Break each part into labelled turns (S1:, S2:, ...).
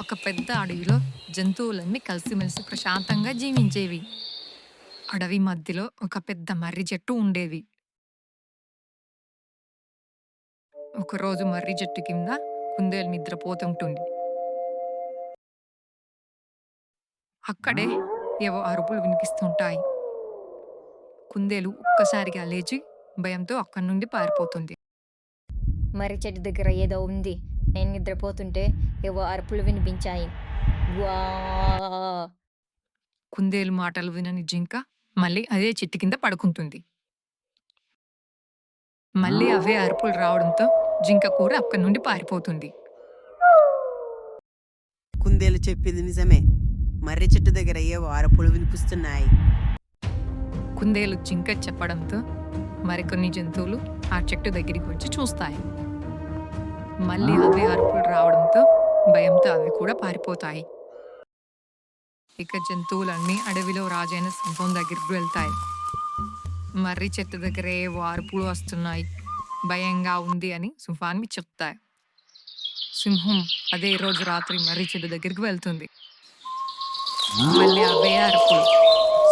S1: ఒక పెద్ద అడవిలో జంతువులన్నీ కలిసిమెలిసి ప్రశాంతంగా జీవించేవి. అడవి మధ్యలో ఒక పెద్ద మర్రి చెట్టు ఉండేది. ఒకరోజు మర్రి చెట్టు కింద కుందేలు నిద్రపోతుంటుంది అక్కడే ఏవో అరుపులు వినిపిస్తుంటాయి. కుందేలు ఒక్కసారిగా లేచి భయంతో అక్కడి నుండి పారిపోతుంది.
S2: మర్రి చెట్టు దగ్గర ఏదో ఉంది. నేను నిద్రపోతుంటే ఏవో అరుపులు వినిపించాయి. వా.
S1: కుందేలు మాటలు వినని జింక మళ్ళీ అదే చెట్టు కింద పడుకుంటుంది. మళ్ళీ అవే అరుపులు రావడంతో జింక కూర అక్కడి నుండి పారిపోతుంది.
S3: కుందేలు చెప్పింది నిజమే. మర్రి చెట్టు దగ్గర ఏవో అరపులు వినిపిస్తున్నాయి.
S1: కుందేలు జింక చెప్పడంతో మరికొన్ని జంతువులు ఆ చెట్టు దగ్గరికి వచ్చి చూస్తాయి. మళ్ళీ అవే అరుపులు రావడంతో భయంతో అవి కూడా పారిపోతాయి. ఇక జంతువులన్నీ అడవిలో రాజైన సింహం దగ్గరికి వెళ్తాయి. మర్రి చెట్టు దగ్గర ఏవో అరుపులు వస్తున్నాయి. భయంగా ఉంది అని సింహాన్ని చెప్తాయి. సింహం అదే రోజు రాత్రి మర్రి చెట్టు దగ్గరికి వెళ్తుంది. మళ్ళీ అవే అరుపులు.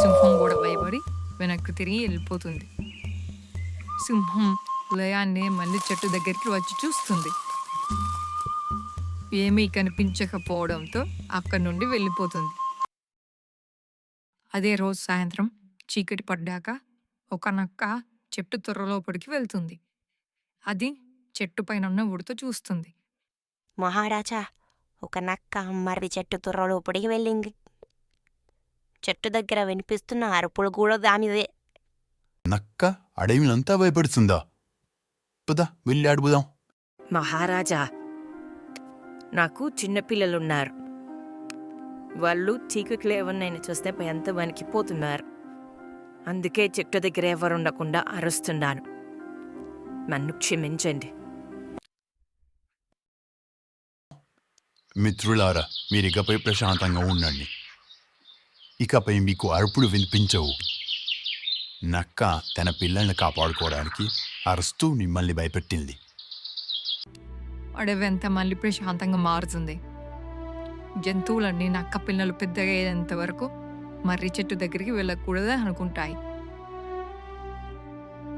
S1: సింహం కూడా భయపడి వెనక్కి తిరిగి వెళ్ళిపోతుంది. సింహం లయాన్ని మళ్ళీ చెట్టు దగ్గరికి వచ్చి చూస్తుంది. ఏమీ కనిపించకపోవడంతో అక్కడి నుండి వెళ్ళిపోతుంది. అదే రోజు సాయంత్రం చీకటి పడ్డాక ఒక నక్క చెట్టు త్వరలోపడికి వెళ్తుంది. అది చెట్టు పైన ఉన్న ఉడితో చూస్తుంది.
S4: మహారాజా ఒక నక్క మర్రి చెట్టు తుర్ర లోపలికి వెళ్ళింది. చెట్టు దగ్గర వినిపిస్తున్న అరుపులు కూడా దానిదే.
S5: నక్క అడవినంతా భయపడుతుందా? పద వెళ్ళి అడుగుదాం
S6: మహారాజా నాకు చిన్నపిల్లలున్నారు వాళ్ళు చీకట్లో ఎవరినైనా చూస్తే ఎంత వణికిపోతున్నారు. అందుకే చెట్టు దగ్గర ఎవరు ఉండకుండా అరుస్తున్నాను. నన్ను క్షమించండి.
S5: మిత్రులారా మీరికపై ప్రశాంతంగా ఉండండి. ఇకపై మీకు అరుపులు వినిపించవు. నక్క తన పిల్లల్ని కాపాడుకోవడానికి అరుస్తూ మిమ్మల్ని భయపెట్టింది.
S1: అడవి అంతా మళ్ళీ ప్రశాంతంగా మారుతుంది. జంతువులన్నీ నక్క పిల్లలు పెద్దగా అయ్యేంత వరకు మర్రి చెట్టు దగ్గరికి వెళ్ళకూడదు అనుకుంటాయి.